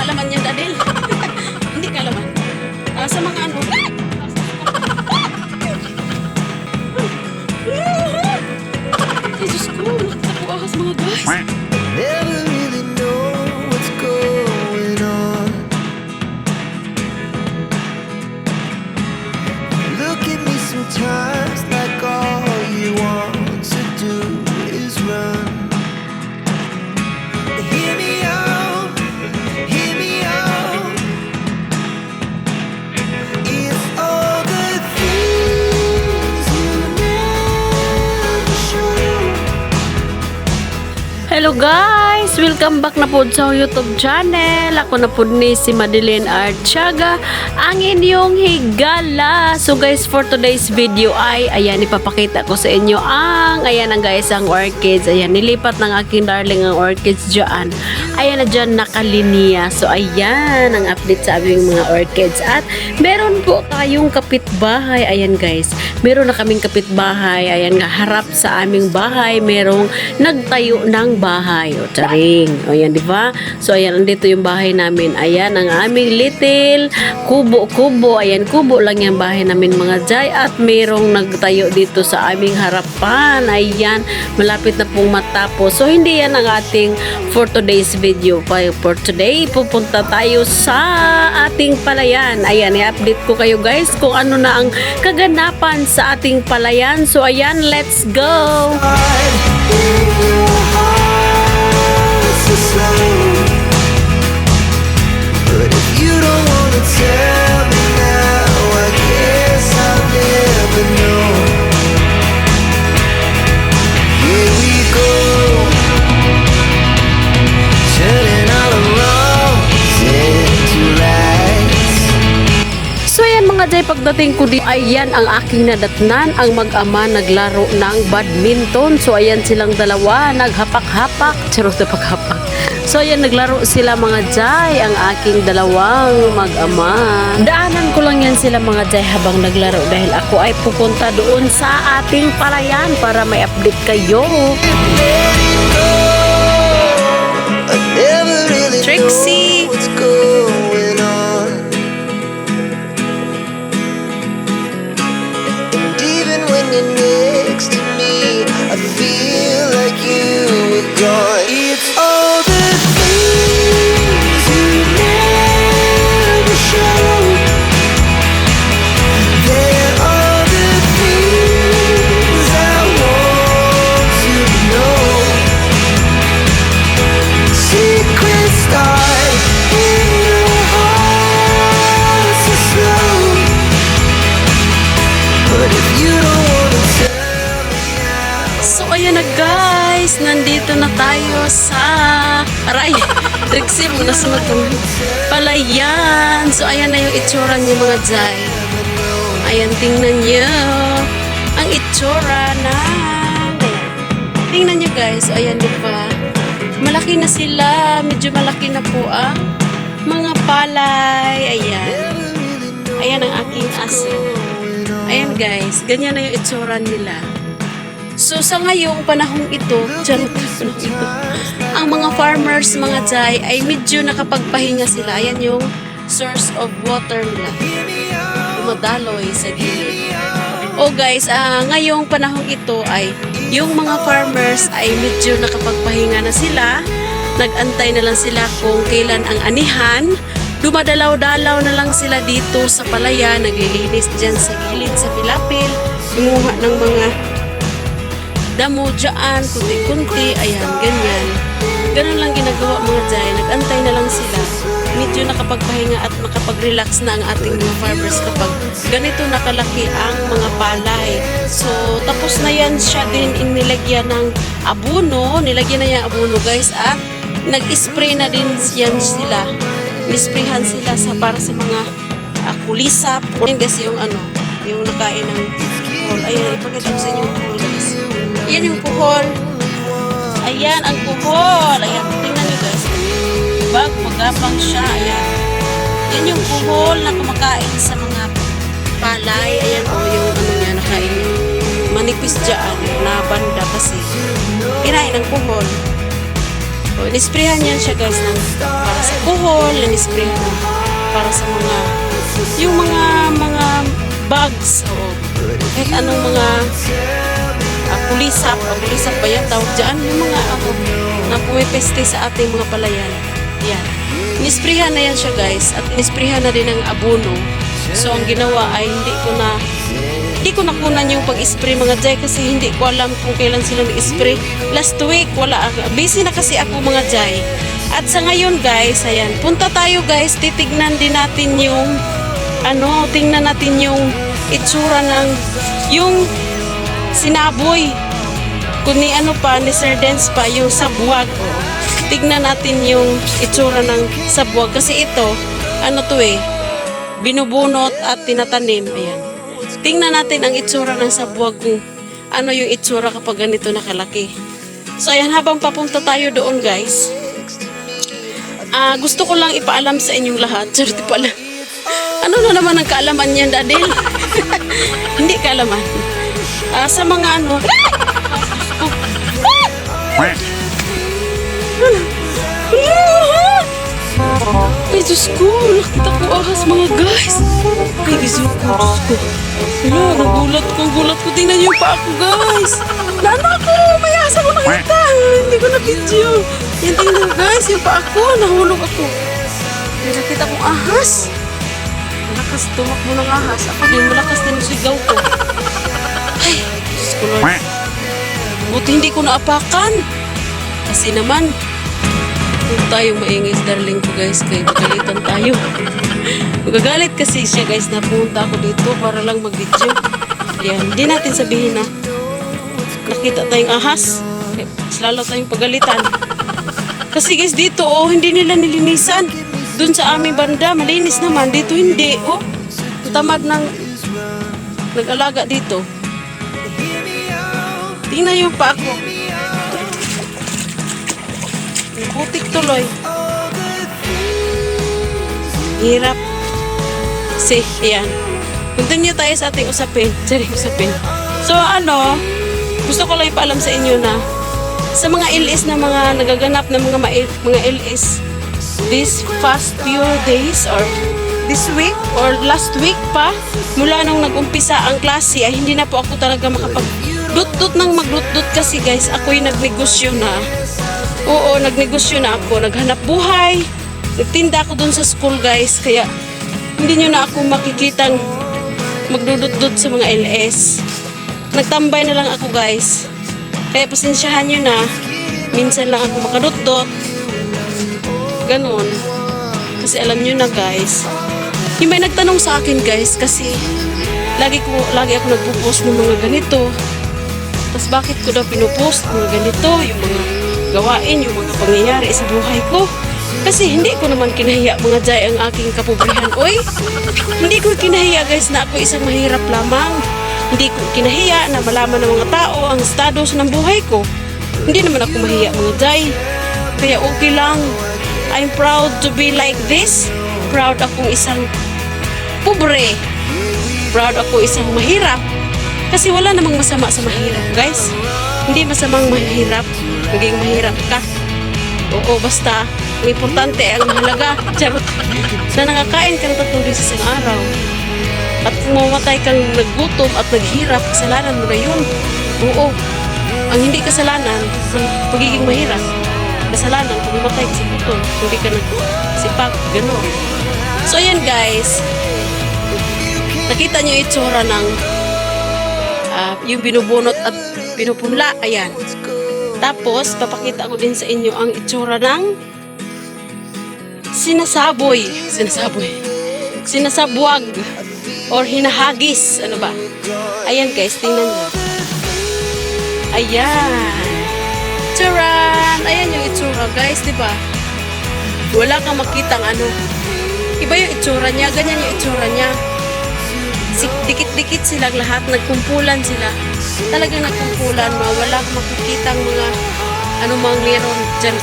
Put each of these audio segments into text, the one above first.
kaalaman yan, Dadil. Guys! Welcome back na po sa YouTube channel. Ako na po ni si Madeline Artiaga, ang inyong higala. So guys, for today's video ay, ayan, ipapakita ko sa inyo ang, ayan ang guys, ang orchids. Ayan, nilipat ng aking darling ang orchids dyan. Ayan na dyan nakalinya. So ayan, ang update sa aming mga orchids. At meron po tayong kapitbahay. Ayan guys, meron na kaming kapitbahay. Ayan nga, harap sa aming bahay, merong nagtayo ng bahay. O, charing. O, yan, di ba? So, ayan, andito yung bahay namin. Ayan, ang aming little kubo-kubo. Ayan, kubo lang yung bahay namin mga jay. At merong nagtayo dito sa aming harapan. Ayan, malapit na pong matapos. So, hindi yan ang ating for today's video. For today, pupunta tayo sa ating palayan. Ayan, i-update ko kayo guys kung ano na ang kaganapan sa ating palayan. So, ayan, let's go! But Jay, pagdating ko dito, ayan ang aking nadatnan, ang mag-ama naglaro ng badminton. So ayan silang dalawa, naghapak-hapak, charot na paghapak. So ayan, naglaro sila mga Jay, ang aking dalawang mag-ama. Daanan ko lang yan sila mga Jay habang naglaro dahil ako ay pupunta doon sa ating palayan para may update kayo. Trixie. know what's going on. And even when you're next to me, I feel like you were gone. Ayan na guys, nandito na tayo sa Aray, Trixie mo na sa matong palayan. So ayan na yung itsura niya mga Jai. Ayan, tingnan niyo. Ang itsura na. Tingnan niyo guys, ayan di ba? Malaki na sila, medyo malaki na po ang mga palay. Ayan. Ayan ang aking aso. Ayan guys, ganyan na yung itsura nila. So sa ngayong panahong ito, panahong ito, ang mga farmers, mga jay, ay medyo nakapagpahinga sila. Ayan yung source of water nila. Dumadaloy sa gilid. O guys, ah, ngayong panahong ito ay yung mga farmers ay medyo nakapagpahinga na sila. Nagantay na lang sila kung kailan ang anihan. Dumadalaw-dalaw na lang sila dito sa palaya, naglilinis dyan sa gilid, sa pilapil, kumuha ng mga damo dyan, kunti-kunti, ayan, ganyan. Ganun lang ginagawa mga jay, nag-antay na lang sila. Medyo nakapagpahinga at makapag-relax na ang ating mga farmers kapag ganito nakalaki ang mga palay. So, tapos na yan siya din inilagyan ng abuno, nilagyan na yan abuno guys, at nag-spray na din yan sila. Nisprayhan sila sa para sa mga uh, kulisap. Yan guys yung ano, yung nakain ng kuhol. Ayan, ipakita ko sa inyo yung guys. Yan yung kuhol. Ayan ang kuhol. Ayan, tingnan nyo guys. Diba? Magapang siya. Ayan. Yan yung kuhol na kumakain sa mga palay. Ayan o, yung ano niya, nakain. Manipis dyan na banda kasi. Kinain ng kuhol. O, inisprehan yan siya guys ng, para sa kuhol. ko para sa mga, yung mga, mga bugs, o kahit anong mga pulisap, o pulisap ba yan tawag dyan, yung mga ano, na pumipeste sa ating mga palayan. Yan. Inisprehan na yan siya guys, at inisprehan na din ang abono. So ang ginawa ay hindi ko na hindi ko nakunan yung pag-spray mga jay kasi hindi ko alam kung kailan sila nag-spray. Last week, wala. Busy na kasi ako mga jay. At sa ngayon guys, ayan, punta tayo guys, titignan din natin yung, ano, tingnan natin yung itsura ng, yung sinaboy. Kung ni ano pa, ni Sir Dance pa, yung sabwag. Tignan natin yung itsura ng sabwag. Kasi ito, ano to eh, binubunot at tinatanim. Ayan. Tingnan natin ang itsura ng sabwag kung ano yung itsura kapag ganito nakalaki. So ayan, habang papunta tayo doon guys, ah gusto ko lang ipaalam sa inyong lahat. Charity pala. Ano na naman ang kaalaman niyan, Dadil? Hindi kaalaman. Ah, sa mga ano, Ay, Diyos ko, nakita ko ahas mga guys. Ay, Diyos ko, Diyos ko. Hello, nagulat ko, gulat ko. Tingnan niyo pa ako, guys. Nana ko, may asa ko nakita. Hindi ko na-video. Yan, tingnan guys, yung pa ako. Nahulog ako. May nakita kong ahas. Malakas tumakbo ng ahas. Ako din, malakas din yung sigaw ko. Buti hindi ko naapakan. Kasi naman, kung tayo maingay sa darling ko guys, kaya magalitan tayo. Magagalit kasi siya guys na pumunta ako dito para lang mag-video. Yan, hindi natin sabihin na nakita tayong ahas. Lalo tayong pagalitan. Kasi guys dito, oh, hindi nila nilinisan. Doon sa aming banda, malinis naman. Dito hindi, oh. Tamad ng nag-alaga dito. Tingnan niyo pa ako. Putik tuloy. Hirap. Si, ayan. Continue tayo sa ating usapin. Sorry, usapin. So, ano, gusto ko lang ipaalam sa inyo na sa mga LS na mga nagaganap na mga mga LS this past few days or this week or last week pa mula nung nag-umpisa ang klase ay hindi na po ako talaga makapag dut-dut nang magdut-dut kasi guys ako'y nagnegosyo na. Oo nagnegosyo na ako. Naghanap buhay. Nagtinda ako dun sa school guys. Kaya hindi nyo na ako makikitang magdudut-dut sa mga LS nagtambay na lang ako guys. Kaya pasensyahan nyo na. Minsan lang ako makadut-dut ganon. Kasi alam nyo na guys. Yung may nagtanong sa akin guys kasi lagi ko lagi ako nagpo-post ng mga ganito tapos bakit ko daw pinupost mga ganito yung mga gawain yung mga pangyayari sa buhay ko? Kasi hindi ko naman kinahiya mga jay ang aking kapobrihan oy hindi ko kinahiya guys na ako isang mahirap lamang. Hindi ko kinahiya na malaman ng mga tao ang status ng buhay ko. Hindi naman ako mahiya mga jay. Kaya okay lang. I'm proud to be like this. Proud akong isang pobre. Proud ako isang mahirap kasi wala namang masama sa mahirap, guys. Hindi masamang mahirap. Maging mahirap ka. Oo, basta. Ang importante ang mahalaga. Charot. Na nakakain ka ng tatlong beses araw. At kung mamatay kang naggutom at naghirap, kasalanan mo na yun. Oo. Ang hindi kasalanan, ang pagiging mahirap. Kasalanan kung mamatay ka sa gutom. Hindi ka nagsipag. Ganon. So, ayan guys. Nakita niyo yung itsura ng yung binubunot at pinupunla. Ayan. Tapos, papakita ko din sa inyo ang itsura ng sinasaboy. Sinasaboy. Sinasabwag. Or hinahagis. Ano ba? Ayan guys, tingnan nyo. Ayan. Charan! Ayan yung itsura guys, di ba? Wala kang makitang ano. Iba yung itsura niya. Ganyan yung itsura niya dikit-dikit silang lahat, nagkumpulan sila. Talagang nagkumpulan, wala kang makikitang mga anumang meron dyan.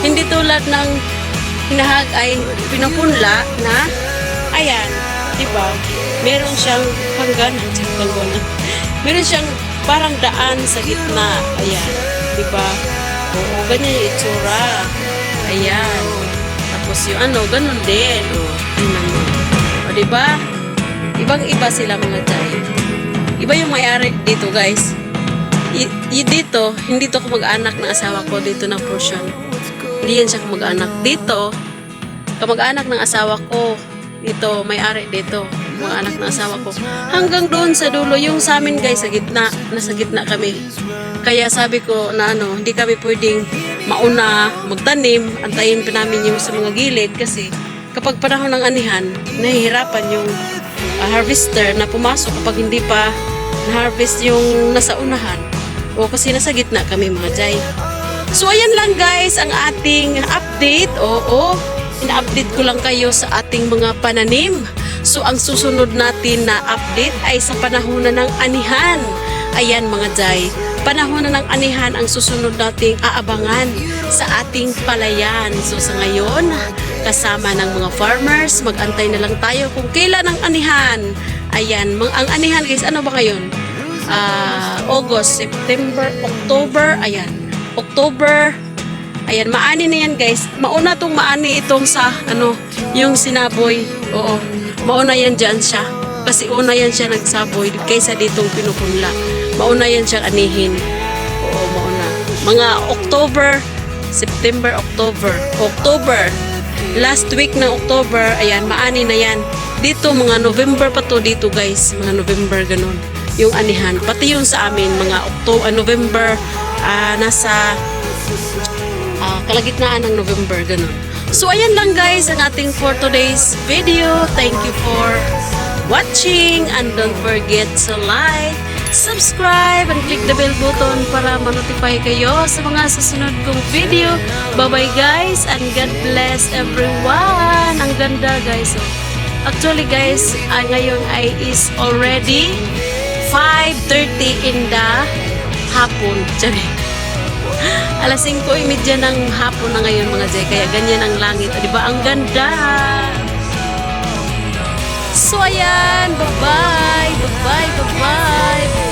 Hindi tulad ng hinahag ay pinupunla na, ayan, di ba? Meron siyang hangganan. Meron siyang parang daan sa gitna, ayan, di ba? Oo, ganyan yung itsura. Ayan. Tapos yung ano, ganun din. O, tingnan mo. O, diba? Ibang-iba sila mga jay. Iba yung may-ari dito, guys. Y- y- dito, hindi to kamag-anak ng asawa ko dito na portion. Hindi yan siya kamag-anak. Dito, kamag-anak ng asawa ko. Dito, may-ari dito. Mga anak ng asawa ko. Hanggang doon sa dulo, yung sa amin guys, sa gitna. Nasa gitna kami. Kaya sabi ko na ano, hindi kami pwedeng mauna magtanim. Antayin pa namin yung sa mga gilid kasi kapag panahon ng anihan, nahihirapan yung ah, harvester na pumasok kapag hindi pa na-harvest yung nasa unahan. O kasi nasa gitna kami mga jay. So ayan lang guys ang ating update. Oo, ina-update ko lang kayo sa ating mga pananim. So ang susunod natin na update ay sa panahon na ng anihan. Ayan mga jay, panahon na ng anihan ang susunod nating aabangan sa ating palayan. So sa ngayon, kasama ng mga farmers, magantay na lang tayo kung kailan ang anihan. Ayan, ang anihan guys, ano ba ngayon? Ah, August, September, October, ayan. October, ayan, maani na yan guys. Mauna tong maani itong sa, ano, yung sinaboy. Oo, mauna yan dyan siya. Kasi una yan siya nagsaboy kaysa ditong pinupunla. Mauna yan siyang anihin. Oo, mauna. Mga October, September, October. October, last week ng October, ayan, maani na yan. Dito, mga November pa to dito guys. Mga November, ganun. Yung anihan. Pati yung sa amin, mga October, November, ah, nasa ah, kalagitnaan ng November, ganun. So, ayan lang guys ang ating for today's video. Thank you for watching and don't forget to like, subscribe, and click the bell button para manotify kayo sa mga susunod kong video. Bye-bye guys and God bless everyone. Ang ganda guys. Oh. Actually guys, ah, ngayon ay is already 5.30 in the hapon. Diyan Alas 5.30 ng hapon na ngayon mga Jay. Kaya ganyan ang langit. Di ba? Ang ganda. So ayan. Bye-bye. Bye-bye. Bye-bye.